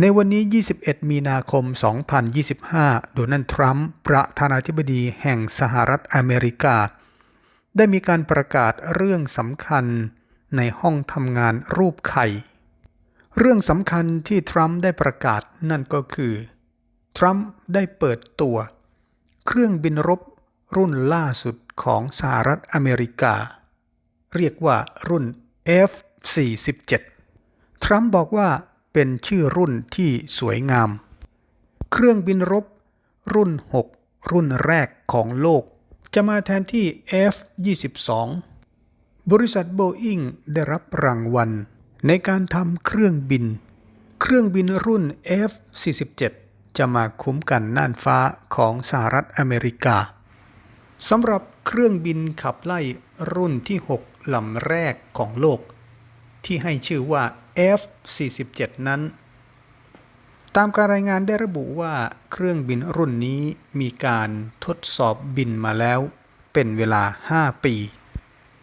ในวันนี้ 21 มีนาคม 2025 โดนัลด์ทรัมป์ ประธานาธิบดีแห่งสหรัฐอเมริกา ได้มีการประกาศเรื่องสำคัญในห้องทำงานรูปไข่ เรื่องสำคัญที่ทรัมป์ได้ประกาศนั่นก็คือ ทรัมป์ได้เปิดตัว เครื่องบินรบรุ่นล่าสุดของสหรัฐอเมริกา เรียกว่ารุ่น F-47 ทรัมป์บอกว่า เป็นชื่อรุ่นที่สวยงาม เครื่องบินรบ รุ่น 6 รุ่นแรกของโลก จะมาแทนที่ F-22 บริษัทโบอิงได้รับรางวัล ในการทำเครื่องบิน เครื่องบินรุ่น F-47 จะมาคุ้มกันน่านฟ้าของสหรัฐอเมริกาสำหรับเครื่องบินขับไล่รุ่นที่ 6ลำแรกของโลก ที่ให้ชื่อว่า F-47 นั้น ตามการรายงานได้ระบุว่าเครื่องบินรุ่นนี้มีการทดสอบบินมาแล้วเป็นเวลา 5 ปี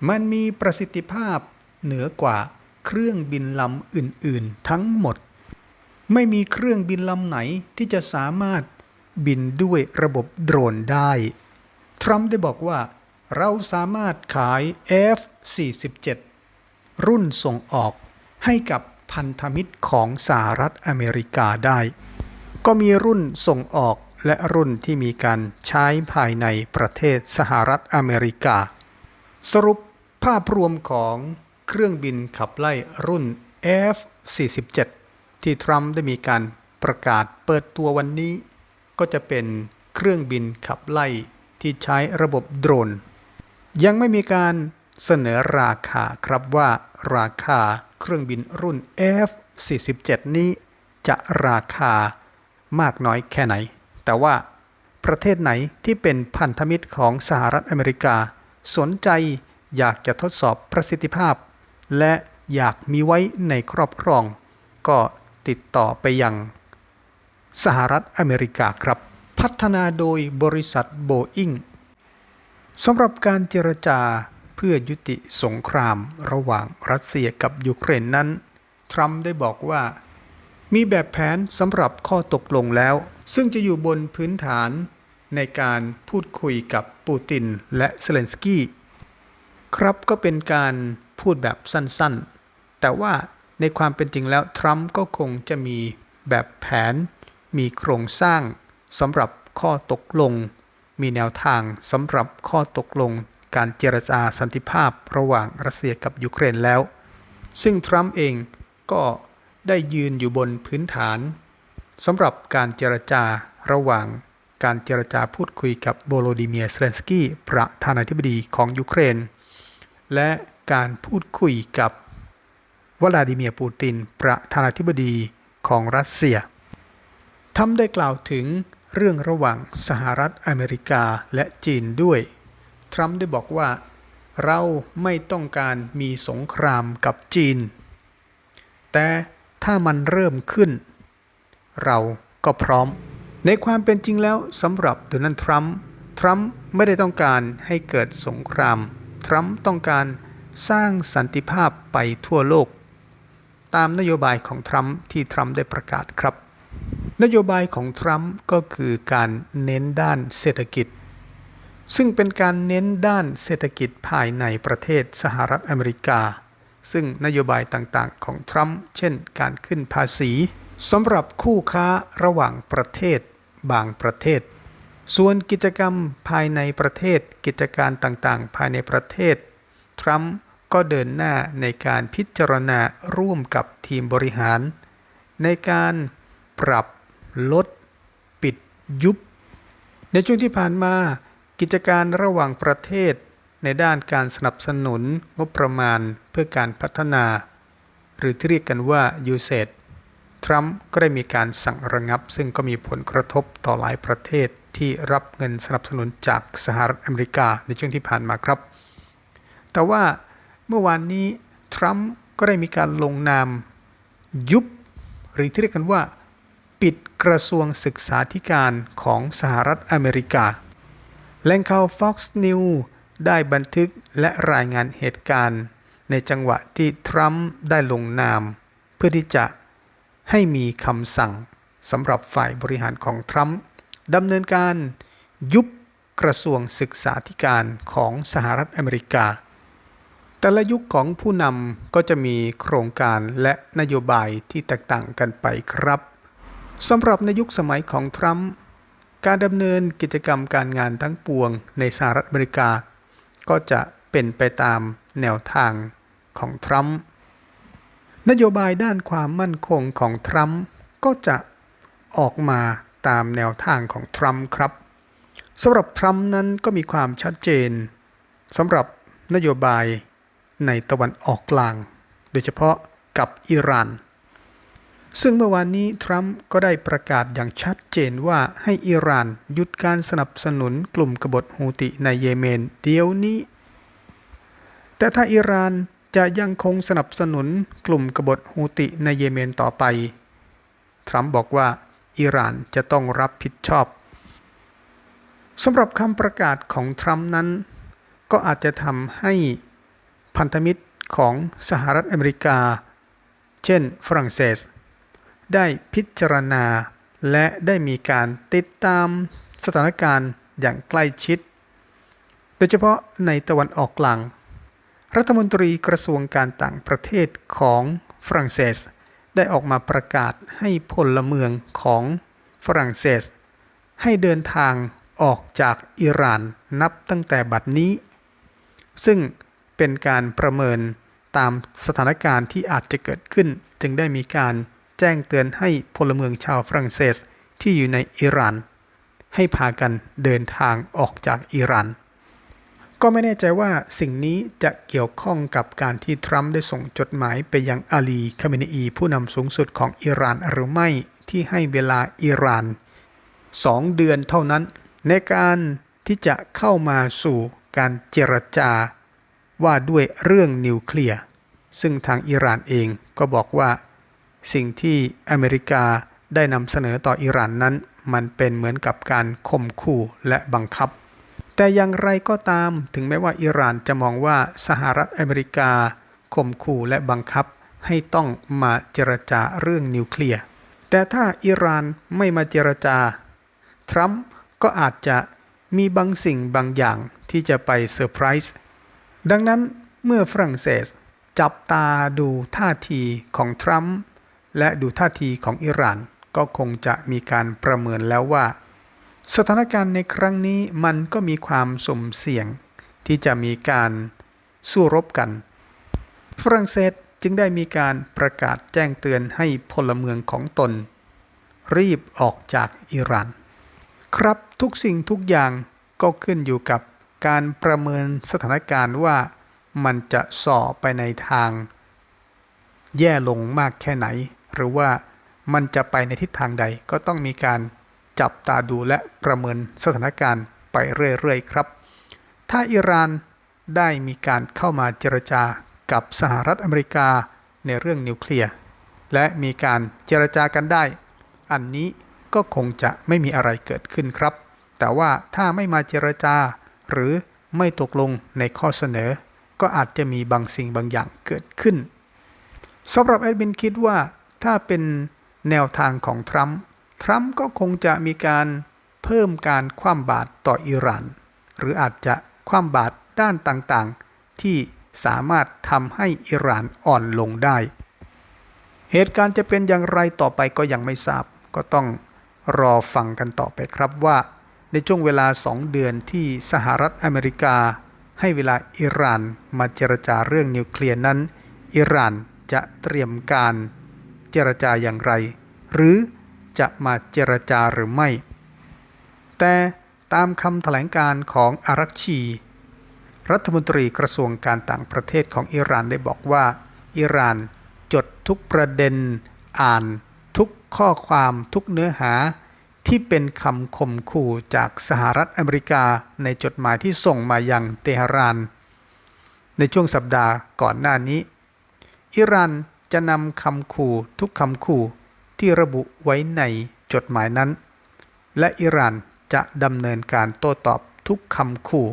มันมีประสิทธิภาพเหนือกว่าเครื่องบินลำอื่น ๆ ทั้งหมด ไม่มีเครื่องบินลำไหนที่จะสามารถบินด้วยระบบโดรนได้ ทรัมป์ได้บอกว่า เราสามารถขาย F-47 รุ่นส่งออกให้กับพันธมิตรของสหรัฐอเมริกาได้ ก็มีรุ่นส่งออกและรุ่นที่มีการใช้ภายในประเทศสหรัฐอเมริกา สรุปภาพรวมของเครื่องบินขับไล่รุ่น F-47 ที่ทรัมป์ได้มีการประกาศเปิดตัววันนี้ ก็จะเป็นเครื่องบินขับไล่ที่ใช้ระบบโดรน ยังไม่มีการ เสนอราคาครับว่าราคาเครื่องบินรุ่น F-47 นี้จะราคามากน้อยแค่ไหน แต่ว่าประเทศไหนที่เป็นพันธมิตรของสหรัฐอเมริกา สนใจอยากจะทดสอบประสิทธิภาพ และอยากมีไว้ในครอบครอง ก็ติดต่อไปยังสหรัฐอเมริกาครับ พัฒนาโดยบริษัทโบอิงสำหรับการเจรจา เพื่อยุติสงครามระหว่างรัสเซียกับยูเครนนั้น ทรัมป์ได้บอกว่า มีแบบแผนสำหรับข้อตกลงแล้ว ซึ่งจะอยู่บนพื้นฐานในการพูดคุยกับปูตินและเซเลนสกี้ ครับก็เป็นการพูดแบบสั้นๆ แต่ว่าในความเป็นจริงแล้ว ทรัมป์ก็คงจะมีแบบแผน มีโครงสร้างสำหรับข้อตกลง มีแนวทางสำหรับข้อตกลง การเจรจาสันติภาพระหว่างรัสเซียกับยูเครนแล้ว ซึ่งทรัมป์เองก็ได้ยืนอยู่บนพื้นฐานสำหรับการเจรจาระหว่างการเจรจาพูดคุยกับโวโลดิเมียร์เซเลนสกี้ประธานาธิบดีของยูเครน และการพูดคุยกับวลาดิเมียร์ปูติน ประธานาธิบดีของรัสเซียทำได้กล่าวถึงเรื่องระหว่างสหรัฐอเมริกาและจีนด้วย ทรัมป์ได้บอกว่า เราไม่ต้องการมีสงครามกับจีน แต่ถ้ามันเริ่มขึ้น เราก็พร้อม ในความเป็นจริงแล้วสำหรับโดนัลด์ทรัมป์ทรัมป์ไม่ได้ต้องการให้เกิดสงคราม ทรัมป์ต้องการสร้างสันติภาพไปทั่วโลก ตามนโยบายของทรัมป์ที่ทรัมป์ได้ประกาศครับ นโยบายของทรัมป์ก็คือการเน้นด้านเศรษฐกิจ ซึ่งเป็นการเน้นด้านเศรษฐกิจภายในประเทศสหรัฐอเมริกา ซึ่งนโยบายต่างๆ ของทรัมป์เช่นการขึ้นภาษีสำหรับคู่ค้าระหว่างประเทศบางประเทศ ส่วนกิจกรรมภายในประเทศกิจการต่างๆ ภายในประเทศ ทรัมป์ก็เดินหน้าในการพิจารณาร่วมกับทีมบริหาร ในการปรับลด ปิดยุบ ในช่วงที่ผ่านมา กิจการระหว่างประเทศในด้านการสนับสนุนงบประมาณเพื่อการพัฒนา หรือที่เรียกกันว่า USAID ทรัมป์ก็ได้มีการสั่งระงับ ซึ่งก็มีผลกระทบต่อหลายประเทศที่รับเงินสนับสนุนจากสหรัฐอเมริกาในช่วงที่ผ่านมาครับ แต่ว่าเมื่อวานนี้ทรัมป์ก็ได้มีการลงนามยุบ หรือที่เรียกกันว่า ปิดกระทรวงศึกษาธิการของสหรัฐอเมริกา แหล่งข่าว Fox News ได้บันทึกและรายงานเหตุการณ์ ในจังหวะที่ทรัมป์ได้ลงนาม เพื่อที่จะให้มีคำสั่งสำหรับฝ่ายบริหารของทรัมป์ดำเนินการยุบกระทรวงศึกษาธิการของสหรัฐอเมริกา แต่ละยุคของผู้นำก็จะมีโครงการและนโยบายที่แตกต่างกันไปครับสำหรับในยุคสมัยของทรัมป์ การดำเนินกิจกรรมการงานทั้งปวงในสหรัฐอเมริกา ก็จะเป็นไปตามแนวทางของทรัมป์นโยบายด้านความมั่นคงของทรัมป์ก็จะออกมาตามแนวทางของทรัมป์ครับสำหรับทรัมป์นั้นก็มีความชัดเจนสำหรับนโยบายในตะวันออกกลาง โดยเฉพาะกับอิหร่าน ซึ่งเมื่อวานนี้ทรัมป์ก็ได้ประกาศอย่างชัดเจนว่าให้อิหร่านหยุดการสนับสนุนกลุ่มกบฏฮูติในเยเมนเดี๋ยวนี้ แต่ถ้าอิหร่านจะยังคงสนับสนุนกลุ่มกบฏฮูติในเยเมนต่อไป ทรัมป์บอกว่าอิหร่านจะต้องรับผิดชอบสำหรับคำประกาศของทรัมป์นั้น ก็อาจจะทำให้พันธมิตรของสหรัฐอเมริกา เช่น ฝรั่งเศส ได้พิจารณา และได้มีการติดตามสถานการณ์อย่างใกล้ชิด โดยเฉพาะในตะวันออกกลาง รัฐมนตรีกระทรวงการต่างประเทศของฝรั่งเศส ได้ออกมาประกาศให้พลเมืองของฝรั่งเศส ให้เดินทางออกจากอิหร่านนับตั้งแต่บัดนี้ ซึ่งเป็นการประเมินตามสถานการณ์ที่อาจจะเกิดขึ้น จึงได้มีการ แจ้งเตือนให้พลเมืองชาวฝรั่งเศสที่อยู่ในอิหร่าน ให้พากันเดินทางออกจากอิหร่าน ก็ไม่แน่ใจว่าสิ่งนี้จะเกี่ยวข้องกับการที่ทรัมป์ได้ส่งจดหมายไปยังอาลีคาเมนีผู้นำสูงสุดของอิหร่านหรือไม่ที่ให้เวลาอิหร่านสองเดือนเท่านั้น ในการที่จะเข้ามาสู่การเจรจาว่าด้วยเรื่องนิวเคลียร์ซึ่งทางอิหร่านเองก็บอกว่า สิ่งที่อเมริกาได้นำเสนอต่ออิหร่านนั้น มันเป็นเหมือนกับการข่มขู่และบังคับ แต่อย่างไรก็ตามถึงแม้ว่าอิหร่านจะมองว่าสหรัฐอเมริกาข่มขู่และบังคับ ให้ต้องมาเจรจาเรื่องนิวเคลียร์แต่ถ้าอิหร่านไม่มาเจรจา ทรัมป์ก็อาจจะมีบางสิ่งบางอย่างที่จะไปเซอร์ไพรส์ดังนั้นเมื่อฝรั่งเศสจับตาดูท่าทีของทรัมป์ และดูท่าทีของอิหร่านก็คงจะมีการประเมินแล้วว่า สถานการณ์ในครั้งนี้มันก็มีความสมเสี่ยง ที่จะมีการสู้รบกัน ฝรั่งเศสจึงได้มีการประกาศแจ้งเตือนให้พลเมืองของตน รีบออกจากอิหร่าน ครับทุกสิ่งทุกอย่างก็ขึ้นอยู่กับการประเมินสถานการณ์ว่ามันจะส่อไปในทาง แย่ลงมากแค่ไหน รือว่ามันจะไปในทิศทางใดก็ต้องมีการจับตาดูและประเมินสถานการณ์ไปเรื่อยๆครับ ถ้าอิหร่านได้มีการเข้ามาเจรจากับสหรัฐอเมริกาในเรื่องนิวเคลียร์และมีการเจรจากันได้ อันนี้ก็คงจะไม่มีอะไรเกิดขึ้นครับ แต่ว่าถ้าไม่มาเจรจา หรือไม่ตกลงในข้อเสนอ ก็อาจจะมีบางสิ่งบางอย่างเกิดขึ้นสำหรับแอดมินคิดว่า ถ้าเป็นแนวทางของทรัมป์ทรัมป์ก็คงจะมีการเพิ่มการคว่ำบาตรต่ออิหร่าน หรืออาจจะคว่ำบาตรด้านต่างๆ ที่สามารถทำให้อิหร่านอ่อนลงได้ เหตุการณ์จะเป็นอย่างไรต่อไปก็ยังไม่ทราบ ก็ต้องรอฟังกันต่อไปครับว่า ในช่วงเวลาสองเดือนที่สหรัฐอเมริกา ให้เวลาอิหร่านมาเจรจาเรื่องนิวเคลียร์นั้น อิหร่านจะเตรียมการ เจรจาอย่างไร หรือจะมาเจรจาหรือไม่ แต่ตามคำแถลงการของอารักชี รัฐมนตรีกระทรวงการต่างประเทศของอิหร่านได้บอกว่า อิหร่านจดทุกประเด็น อ่านทุกข้อความทุกเนื้อหา ที่เป็นคำข่มขู่จากสหรัฐอเมริกาในจดหมายที่ส่งมายังเตหะราน ในช่วงสัปดาห์ก่อนหน้านี้ อิหร่าน จะนำคำขู่ทุกคำขู่ที่ระบุไว้ในจดหมายนั้น และอิหร่านจะดำเนินการโต้ตอบทุกคำขู่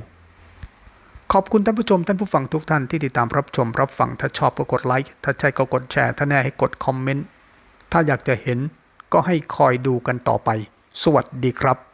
ขอบคุณท่านผู้ชมท่านผู้ฟังทุกท่านที่ติดตามรับชมรับฟัง ถ้าชอบก็กดไลค์ ถ้าใช่ก็กดแชร์ ถ้าแน่ให้กดคอมเมนต์ ถ้าอยากจะเห็นก็ให้คอยดูกันต่อไป สวัสดีครับ